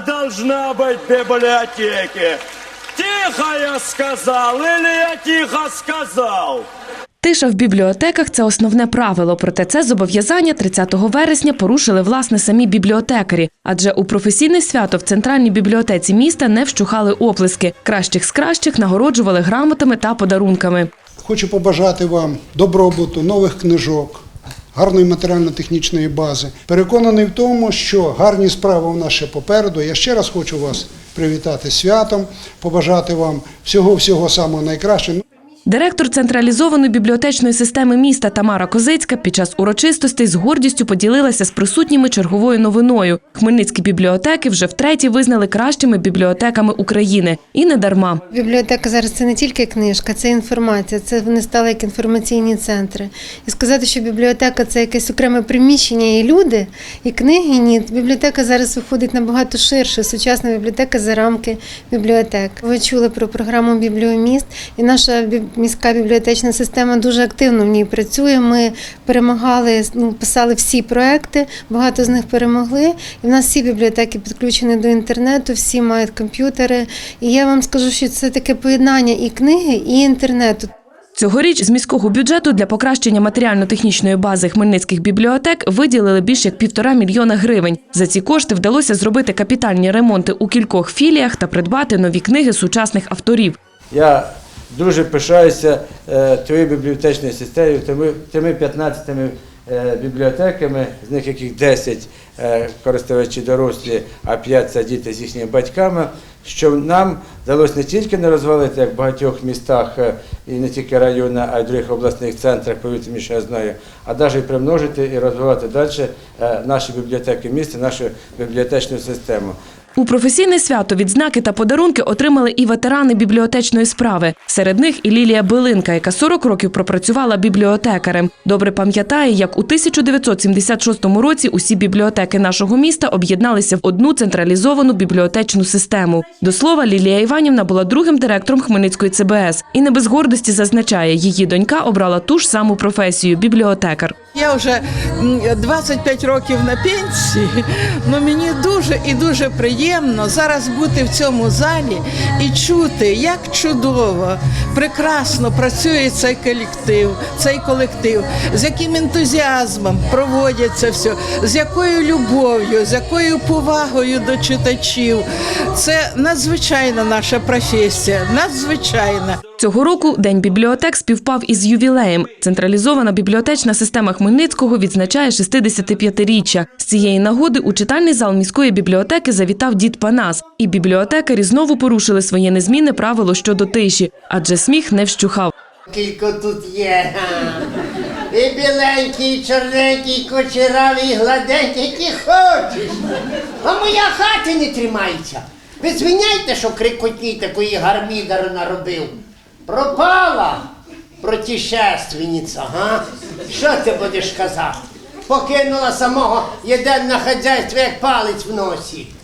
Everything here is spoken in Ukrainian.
должна быть в библиотеке. Тихо я сказал или я тихо сказал? Тиша в бібліотеках це основне правило. Проте це зобов'язання 30 вересня порушили власне самі бібліотекарі. Адже у професійне свято в центральній бібліотеці міста не вщухали оплески. Кращих з кращих нагороджували грамотами та подарунками. Хочу побажати вам добробуту, нових книжок, гарної матеріально-технічної бази. Переконаний в тому, що гарні справи у нас ще попереду. Я ще раз хочу вас привітати святом, побажати вам всього-всього самого найкращого. Директор централізованої бібліотечної системи міста Тамара Козицька під час урочистостей з гордістю поділилася з присутніми черговою новиною. Хмельницькі бібліотеки вже втретє визнали кращими бібліотеками України. І не дарма. Бібліотека зараз це не тільки книжка, це інформація. Це вони стали як інформаційні центри. І сказати, що бібліотека це якесь окреме приміщення і люди, і книги. Ні, бібліотека зараз виходить набагато ширше. Сучасна бібліотека за рамки бібліотек. Ви чули про програму Бібліоміст, і наша бі- міська бібліотечна система дуже активно в ній працює. Ми перемагали, ну писали всі проекти, багато з них перемогли. І в нас всі бібліотеки підключені до інтернету, всі мають комп'ютери. І я вам скажу, що це таке поєднання і книги, і інтернету. Цьогоріч з міського бюджету для покращення матеріально-технічної бази хмельницьких бібліотек виділили більш як півтора мільйона гривень. За ці кошти вдалося зробити капітальні ремонти у кількох філіях та придбати нові книги сучасних авторів. Я дуже пишаюся е, твоєю бібліотечною системою, тими, тими 15 е, бібліотеками, з них яких 10 е, користувачі дорослі, а 5 це діти з їхніми батьками, що нам вдалося не тільки не розвалити, як в багатьох містах і не тільки районах, а й других обласних центрах, повірте мені, що я знаю, а навіть примножити і розвивати далі наші бібліотеки міста, нашу бібліотечну систему. У професійне свято відзнаки та подарунки отримали і ветерани бібліотечної справи. Серед них і Лілія Билинка, яка 40 років пропрацювала бібліотекарем. Добре пам'ятає, як у 1976 році усі бібліотеки нашого міста об'єдналися в одну централізовану бібліотечну систему. До слова, Лілія Іванівна була другим директором Хмельницької ЦБС і не без гордості зазначає, її донька обрала ту ж саму професію бібліотекар. Я вже 25 років на пенсії, але мені дуже і дуже приємно зараз бути в цьому залі і чути, як чудово, прекрасно працює цей колектив, цей колектив, з яким ентузіазмом проводять все, з якою любов'ю, з якою повагою до читачів. Це надзвичайна наша професія, надзвичайна. Цього року День бібліотек співпав із ювілеєм. Централізована бібліотечна система Хмельницького відзначає 65-річчя. З цієї нагоди у читальний зал міської бібліотеки завітав дід Панас. І бібліотекарі знову порушили своє незмінне правило щодо тиші, адже сміх не вщухав. Кілько тут є. І біленький, і чорненький, і кочеравий, і гладенький, які хочеш. А моя хата не тримається. Ви звиняйте, що крикотні такої гармідару народив. Пропала протішественниця, га? Що ти будеш казати? Покинула самого єден на хазяйство, як палець в носі.